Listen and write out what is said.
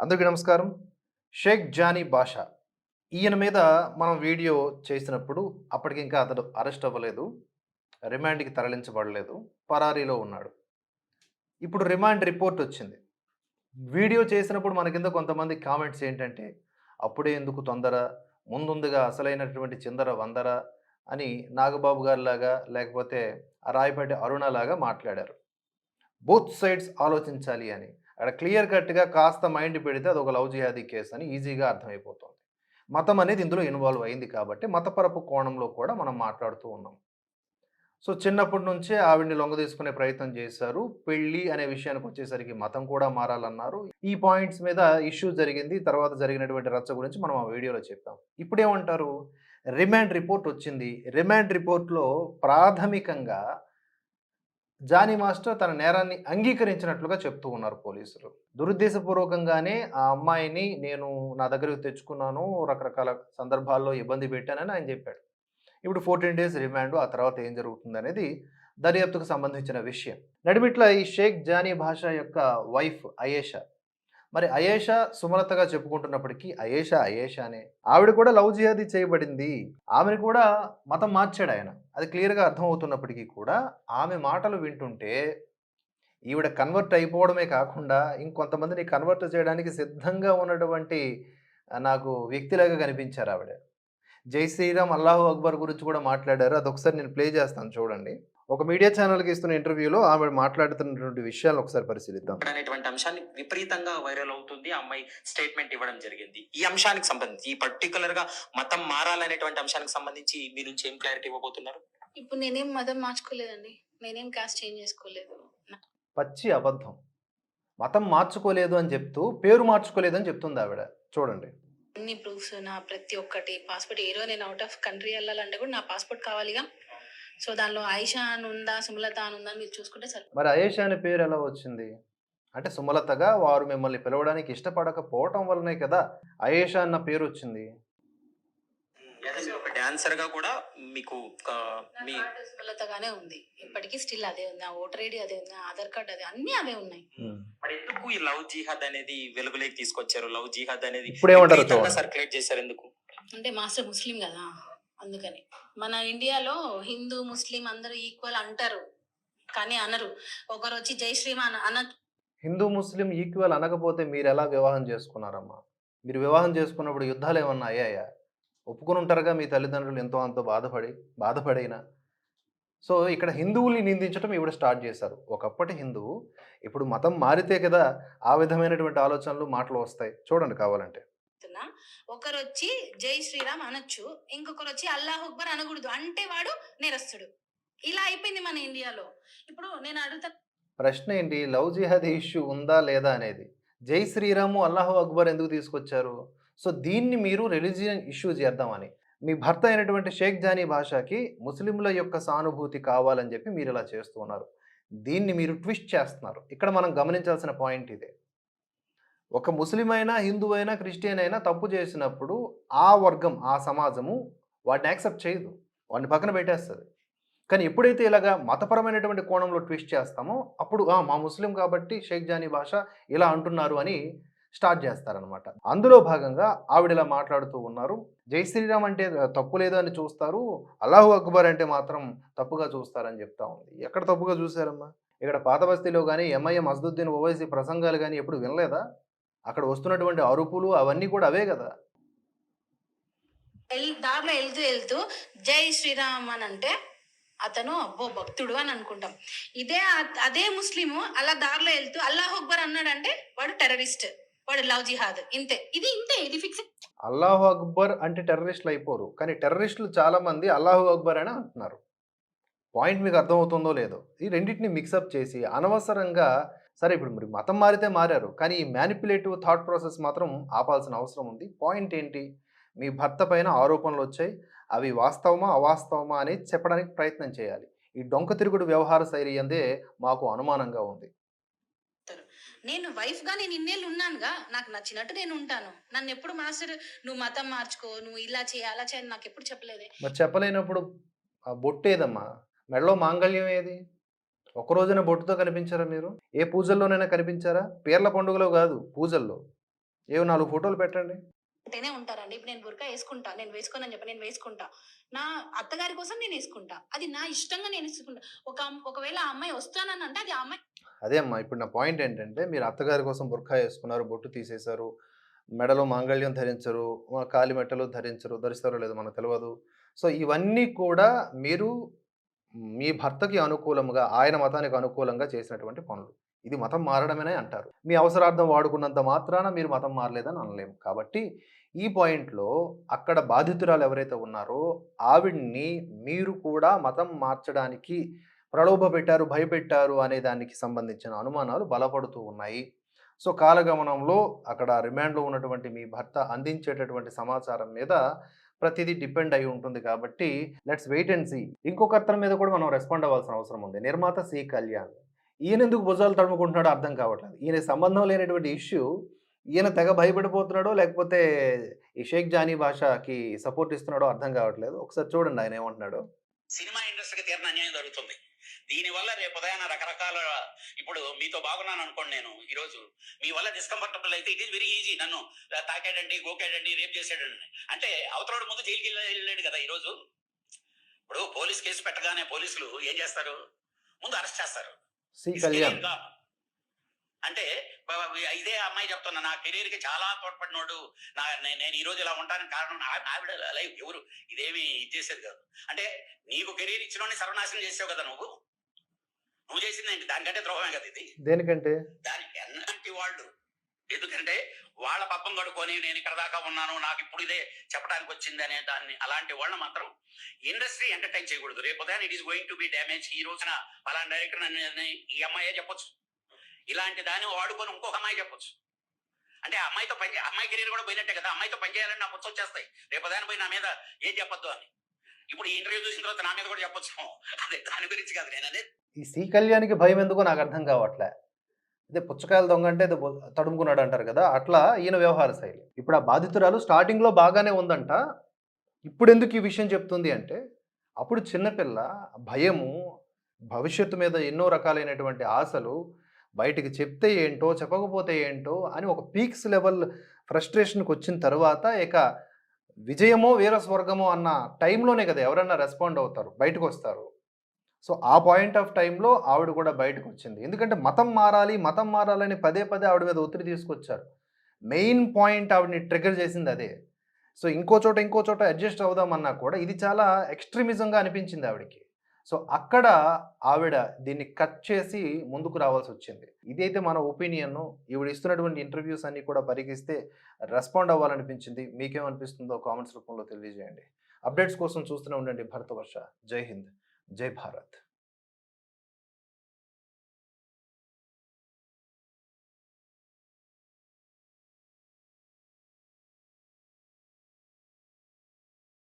అందరికీ నమస్కారం. షేక్ జానీ బాషా. ఈయన మీద మనం వీడియో చేసినప్పుడు అప్పటికి ఇంకా అతడు అరెస్ట్ అవ్వలేదు. రిమాండ్కి తరలించబడలేదు. పరారీలో ఉన్నాడు. ఇప్పుడు రిమాండ్ రిపోర్ట్ వచ్చింది. వీడియో చేసినప్పుడు మన కింద కొంతమంది కామెంట్స్ ఏంటంటే అప్పుడే ఎందుకు తొందర? ముందుందుగా అసలైనటువంటి చిందర వందర అని నాగబాబు గారిలాగా లేకపోతే రాయపేట అరుణ లాగా మాట్లాడారు. బోత్ సైడ్స్ ఆలోచించాలి అని. అక్కడ క్లియర్ కట్గా కాస్త మైండ్ పెడితే అది ఒక లవ్ జిహాదీ కేసు అని ఈజీగా అర్థమైపోతుంది. మతం అనేది ఇందులో ఇన్వాల్వ్ అయింది కాబట్టి మతపరపు కోణంలో కూడా మనం మాట్లాడుతూ ఉన్నాం. సో చిన్నప్పటి నుంచే ఆవిడ్ని లొంగ తీసుకునే ప్రయత్నం చేశారు. పెళ్ళి అనే విషయానికి వచ్చేసరికి మతం కూడా మారాలన్నారు. ఈ పాయింట్స్ మీద ఇష్యూ జరిగింది. తర్వాత జరిగినటువంటి రచ్చ గురించి మనం ఆ వీడియోలో చెప్పాం. ఇప్పుడేమంటారు? రిమాండ్ రిపోర్ట్ వచ్చింది. రిమాండ్ రిపోర్ట్లో ప్రాథమికంగా జానీ మాస్టర్ తన నేరాన్ని అంగీకరించినట్లుగా చెప్తూ ఉన్నారు పోలీసులు. దురుద్దేశపూర్వకంగానే ఆ అమ్మాయిని నేను నా దగ్గరకు తెచ్చుకున్నాను రకరకాల సందర్భాల్లో ఇబ్బంది పెట్టానని ఆయన చెప్పాడు. ఇప్పుడు ఫోర్టీన్ డేస్ రిమాండ్ ఆ తర్వాత ఏం జరుగుతుంది అనేది దర్యాప్తుకు సంబంధించిన విషయం. నడిమిట్ల ఈ షేక్ జానీ భాష యొక్క వైఫ్ అయేషా మరి అయేషా సుమలతగా చెప్పుకుంటున్నప్పటికీ అయేషా అనే ఆవిడ కూడా లవ్ జిహాదీ చేయబడింది. ఆమెను కూడా మతం మార్చాడు ఆయన. అది క్లియర్గా అర్థమవుతున్నప్పటికీ కూడా ఆమె మాటలు వింటుంటే ఈవిడ కన్వర్ట్ అయిపోవడమే కాకుండా ఇంకొంతమందిని కన్వర్ట్ చేయడానికి సిద్ధంగా ఉన్నటువంటి నాకు వ్యక్తిలాగా కనిపించారు ఆవిడ. జై శ్రీరామ్ అల్లాహు అక్బర్ గురించి కూడా మాట్లాడారు. అదొకసారి నేను ప్లే చేస్తాను చూడండి. ఒక మీడియా ఛానల్కి ఇస్తున్న ఇంటర్వ్యూలో ఆవిడ మాట్లాడుతున్నటువంటి విషయాలు ఒకసారి పరిశీలిద్దాం. అనేటువంటి అంశాన్ని విపరీతంగా వైరల్ అవుతుంది. ఆ అమ్మాయి స్టేట్మెంట్ ఇవ్వడం జరిగింది. ఈ అంశానికి సంబంధించి ఈ పర్టికులర్గా మతం మారాలనేటువంటి అంశానికి సంబంధించి మీ నుంచి ఏం క్లారిటీ ఇవ్వబోతున్నారు? ఇప్పుడు నేనేం మతం మార్చుకోలేదండి. నేనేం కాస్ట్ చేంజ్ చేసుకోలేదు. పచ్చి అబద్ధం. మతం మార్చుకోలేదు అని చెప్తూ పేరు మార్చుకోలేదు అని చెప్తుంది ఆవిడ. చూడండి. అన్ని ప్రూఫ్స్ నా ప్రతి ఒక్కటి. పాస్పోర్ట్ ఏ రోజు నేను అవుట్ ఆఫ్ కంట్రీ వెళ్ళాలంటే కూడా నా పాస్పోర్ట్ కావాలిగా. సో దానిలో ఆయిషా అని ఉందా సుమలత అని ఉందా మీరు చూసుకుంటే సరే మరి అయేషా అనే పేరు ఎలా వచ్చింది? అంటే సుమలతగా వారు మిమ్మల్ని పిలవడానికి ఇష్టపడకపోవటం వల్లనే కదా అయేషా అన్న పేరు వచ్చింది. ఒక డాన్సర్గా కూడా మీకు ఆ, మీ సుమలతగానే ఉంది. ఇప్పటికీ స్టిల్ అదే ఉంది. నా ఓటర్ ఐడి అదే ఉంది. ఆధార్ కార్డ్ అదే. అన్ని అదే ఉన్నాయి. మరి ఎందుకు ఈ లవ్ జిహాద్ అనేది వెలుగులోకి తీసుకొచ్చారు? లవ్ జిహాద్ అనేది ఇప్పుడు ఏమంటారు చూడండి సర్క్యులేట్ చేశారు ఎందుకు? అంటే మాస్టర్ ముస్లిం కదా. అందుకని. మన ఇండియాలో హిందూ ముస్లిం అందరూ ఈక్వల్ అంటారు. కానీ అనరు. ఒకరు వచ్చి జై శ్రీమాన్ అన హిందూ ముస్లిం ఈక్వల్ అనకపోతే మీరు ఎలా వివాహం చేసుకున్నారమ్మా? మీరు వివాహం చేసుకున్నప్పుడు యుద్ధాలు ఏమన్నా అయ్యాయా? ఒప్పుకొని ఉంటారుగా మీ తల్లిదండ్రులు ఎంతో అంతో బాధపడి బాధపడైనా. సో ఇక్కడ హిందువుల్ని నిందించడం ఇవిడ స్టార్ట్ చేశారు. ఒకప్పటి హిందువు ఇప్పుడు మతం మారితే కదా ఆ విధమైనటువంటి ఆలోచనలు మాటలు వస్తాయి. చూడండి కావాలంటే. ఒకరు వచ్చి జై శ్రీరామ్ అనొచ్చు ఇంకొకరు వచ్చి అల్లాహ్ అక్బర్ అనకూడదు. అంటే వాడు నేరస్తుడు. ఇలా అయిపోయింది మన ఇండియాలో. ఇప్పుడు నేను అడుగుతా ప్రశ్న ఏంటి? లవ్ జిహాద్ ఇష్యూ ఉందా లేదా అనేది. జై శ్రీరాము అల్లాహు అక్బర్ ఎందుకు తీసుకొచ్చారు? సో దీన్ని మీరు రిలీజియన్ ఇష్యూ చేద్దామని. మీ భర్త అయినటువంటి షేక్ జానీ భాషకి ముస్లింల యొక్క సానుభూతి కావాలని చెప్పి మీరు ఇలా చేస్తున్నారు. దీన్ని మీరు ట్విస్ట్ చేస్తున్నారు. ఇక్కడ మనం గమనించాల్సిన పాయింట్ ఇదే. ఒక ముస్లిం అయినా హిందూ అయినా క్రిస్టియన్ అయినా తప్పు చేసినప్పుడు ఆ వర్గం ఆ సమాజము వాటిని యాక్సెప్ట్ చేయదు. వాడిని పక్కన పెట్టేస్తుంది. కానీ ఎప్పుడైతే ఇలాగా మతపరమైనటువంటి కోణంలో ట్విస్ట్ చేస్తామో అప్పుడు మా ముస్లిం కాబట్టి షేక్ జానీ భాష ఇలా అంటున్నారు అని స్టార్ట్ చేస్తారనమాట అందులో భాగంగా ఆవిడ ఇలా మాట్లాడుతూ ఉన్నారు. జై శ్రీరామ్ అంటే తప్పు లేదు అని చూస్తారు. అల్లాహు అక్బర్ అంటే మాత్రం తప్పుగా చూస్తారని చెప్తా ఉంది. ఎక్కడ తప్పుగా చూశారమ్మా? ఇక్కడ పాత బస్తీలో కానీ ఎంఐఎం అసదుద్దీన్ ఓవైసీ ప్రసంగాలు కానీ ఎప్పుడు వినలేదా? అక్కడ వస్తున్నటువంటి అరుపులు అవన్నీ కూడా అవే కదా. ఎల్- దారిలో వెళ్తూ వెళ్తూ జై శ్రీరామ్ అని అంటే అతను అబ్బో భక్తుడు అని అనుకుంటాం. ఇదే అదే ముస్లిము అలా దారిలో వెళ్తూ అల్లాహ్ అక్బర్ అన్నాడంటే వాడు టెర్రరిస్ట్ వాడు లవ్ జిహాద్ ఇంతే. ఇది ఇంతే ఇది ఫిక్స్ అల్లాహు అక్బర్ అంటే టెర్రరిస్టులు అయిపోరు కానీ టెర్రరిస్టులు చాలా మంది అల్లాహు అక్బర్ అని అంటున్నారు. పాయింట్ మీకు అర్థమవుతుందో లేదో ఈ రెండింటిని మిక్సప్ చేసి అనవసరంగా సరే ఇప్పుడు మరి మతం మారితే మారారు. కానీ ఈ మ్యానిపులేటివ్ థాట్ ప్రాసెస్ మాత్రం ఆపాల్సిన అవసరం ఉంది. పాయింట్ ఏంటి? మీ భర్త పైన ఆరోపణలు వచ్చాయి. అవి వాస్తవమా అవాస్తవమా అని చెప్పడానికి ప్రయత్నం చేయాలి. ఈ డొంక తిరుగుడు వ్యవహార శైలి అందే మాకు అనుమానంగా ఉంది. నేను వైఫ్గా నేను ఇన్నేళ్ళు ఉన్నానుగా. నాకు నచ్చినట్టు నేను ఉంటాను. నన్ను ఎప్పుడు మాస్టర్ నువ్వు మతం మార్చుకో నువ్వు ఇలా చేయి అలా చేయాలి నాకు ఎప్పుడు చెప్పలేదే. మరి చెప్పలేనప్పుడు ఆ బొట్టు ఏదమ్మా? మెడలో మాంగళ్యం ఏది? ఒక రోజున బొట్టుతో కనిపించారా మీరు? ఏ పూజల్లోనైనా కనిపించారా? పీర్ల పండుగలో కాదు పూజల్లో. ఏవో నాలుగు ఫోటోలు పెట్టండి. అంటేనే ఉంటారండి. ఇప్పుడు నేను బుర్కా వేసుకుంటా. నేను వేసుకోనని చెప్పి నేను వేసుకుంటా. నా అత్తగారి కోసం నేను వేసుకుంటా. అది నా ఇష్టంగా నేను వేసుకుంటా. ఒక ఒకవేళ ఆ అమ్మాయి వస్తానని అంటే అది ఆ అమ్మాయి అదే అమ్మా ఇప్పుడు నా పాయింట్ ఏంటంటే మీరు అత్తగారి కోసం బుర్ఖా వేసుకున్నారు బొట్టు తీసేశారు మెడలో మాంగళ్యం ధరించరు కాలి మెట్టలు ధరించరు ధరిస్తారో లేదో మనకు తెలియదు సో ఇవన్నీ కూడా మీరు మీ భర్తకి అనుకూలంగా ఆయన మతానికి అనుకూలంగా చేసినటువంటి పనులు. ఇది మతం మారడమేనే అంటారు. మీ అవసరార్థం వాడుకున్నంత మాత్రాన మీరు మతం మారలేదని అనలేము. కాబట్టి ఈ పాయింట్లో అక్కడ బాధితురాలు ఎవరైతే ఉన్నారో ఆవిడ్ని మీరు కూడా మతం మార్చడానికి ప్రలోభ పెట్టారు భయపెట్టారు అనే దానికి సంబంధించిన అనుమానాలు బలపడుతూ ఉన్నాయి. సో కాలగమనంలో అక్కడ రిమాండ్లో ఉన్నటువంటి మీ భర్త అందించేటటువంటి సమాచారం మీద ప్రతిదీ డిపెండ్ అయి ఉంటుంది కాబట్టి లెట్స్ వెయిట్ అండ్ సీ. ఇంకొక అతని మీద కూడా మనం రెస్పాండ్ అవ్వాల్సిన అవసరం ఉంది. నిర్మాత సి. కళ్యాణ్. ఈయన ఎందుకు భుజాలు తడుముకుంటున్నాడో అర్థం కావట్లేదు. ఈయన సంబంధం లేనటువంటి ఇష్యూ ఈయన తెగ భయపడిపోతున్నాడో లేకపోతే ఈ షేక్ జానీ భాషకి సపోర్ట్ ఇస్తున్నాడో అర్థం కావట్లేదు. ఒకసారి చూడండి ఆయన ఏమంటున్నాడు. సినిమా ఇండస్ట్రీకి తీరిన అన్యాయం జరుగుతుంది. దీనివల్ల రేపు ఉదయాన రకరకాల ఇప్పుడు మీతో బాగున్నాను అనుకోండి నేను ఈ రోజు మీ వల్ల డిస్కంఫర్టబుల్ అయితే ఇట్ ఈస్ వెరీ ఈజీ నన్ను తాకాడండి గోకాడండి రేప్ చేసాడండి. అంటే అవతలడు ముందు జైలుకి వెళ్ళ- వెళ్ళాడు కదా ఈ రోజు ఇప్పుడు పోలీస్ కేసు పెట్టగానే పోలీసులు ఏం చేస్తారు? ముందు అరెస్ట్ చేస్తారు. అంటే ఇదే అమ్మాయి చెప్తున్నా నా కెరీర్కి చాలా తోడ్పడినోడు. నా నేను ఈ రోజు ఇలా ఉంటానని కారణం ఆవిడ లైఫ్ ఎవరు? ఇదేమి ఇది చేసేది కాదు. అంటే నీకు కెరీర్ ఇచ్చినోని సర్వనాశనం చేసావు కదా నువ్వు? నువ్వు చేసింది ఏంటి? దానికంటే ద్రోహమే కదా ఇది? దేనికంటే? దానికి ఎన్నంటి వాళ్ళు ఎందుకంటే వాళ్ళ పప్పం కడుకొని నేను ఇక్కడ దాకా ఉన్నాను నాకు ఇప్పుడు ఇదే చెప్పడానికి వచ్చింది అనే దాన్ని అలాంటి వాళ్ళని మాత్రం ఇండస్ట్రీ ఎంటర్టైన్ చేయకూడదు. రేపు ఉదయం it is going to be damage ఈ రోజున పలానా డైరెక్టర్ అని ఈ అమ్మాయే చెప్పొచ్చు. ఇలాంటి దాన్ని వాడుకొని ఇంకొక అమ్మాయి చెప్పొచ్చు. అంటే అమ్మాయితో పని అమ్మాయి కెరీర్ కూడా పోయినట్టే కదా. అమ్మాయితో పని చేయాలని నాకు వచ్చి వచ్చేస్తాయి. రేపు ఉదయం పోయి నా మీద ఏం చెప్పొద్దు అని. ఇప్పుడు ఈ ఇంటర్వ్యూ చూసిన తర్వాత నా మీద కూడా చెప్పొచ్చు. అదే దాని గురించి కాదు. నేను అనేది ఈ సి కళ్యాణ్కి భయం ఎందుకో నాకు అర్థం కావట్లే. అదే పుచ్చకాయల దొంగ అంటే తడుముకున్నాడు అంటారు కదా అట్లా ఈయన వ్యవహార శైలి. ఇప్పుడు ఆ బాధితురాలు స్టార్టింగ్లో బాగానే ఉందంట. ఇప్పుడు ఎందుకు ఈ విషయం చెప్తుంది అంటే అప్పుడు చిన్నపిల్ల భయము భవిష్యత్తు మీద ఎన్నో రకాలైనటువంటి ఆశలు బయటికి చెప్తే ఏంటో చెప్పకపోతే ఏంటో అని ఒక పీక్స్ లెవెల్ ఫ్రస్ట్రేషన్కి వచ్చిన తర్వాత ఇక విజయమో వీర స్వర్గమో అన్న టైంలోనే కదా ఎవరన్నా రెస్పాండ్ అవుతారు బయటకు వస్తారు. సో ఆ పాయింట్ ఆఫ్ టైంలో ఆవిడ కూడా బయటకు వచ్చింది. ఎందుకంటే మతం మారాలి మతం మారాలని పదే పదే ఆవిడ మీద ఒత్తిడి తీసుకొచ్చారు. మెయిన్ పాయింట్ ఆవిడని ట్రిగర్ చేసింది అదే. సో ఇంకో చోట ఇంకో చోట అడ్జస్ట్ అవుదామన్నా కూడా ఇది చాలా ఎక్స్ట్రీమిజంగా అనిపించింది ఆవిడకి. సో అక్కడ ఆవిడ దీన్ని కట్ చేసి ముందుకు రావాల్సి వచ్చింది ఇదైతే మన ఒపీనియన్ ఈవిడ ఇస్తున్నటువంటి ఇంటర్వ్యూస్ అన్ని కూడా పరిగిస్తే రెస్పాండ్ అవ్వాలనిపించింది. మీకేమనిపిస్తుందో కామెంట్స్ రూపంలో తెలియజేయండి. అప్డేట్స్ కోసం చూస్తూనే ఉండండి భరతవర్ష. జై హింద్. జై భారత్.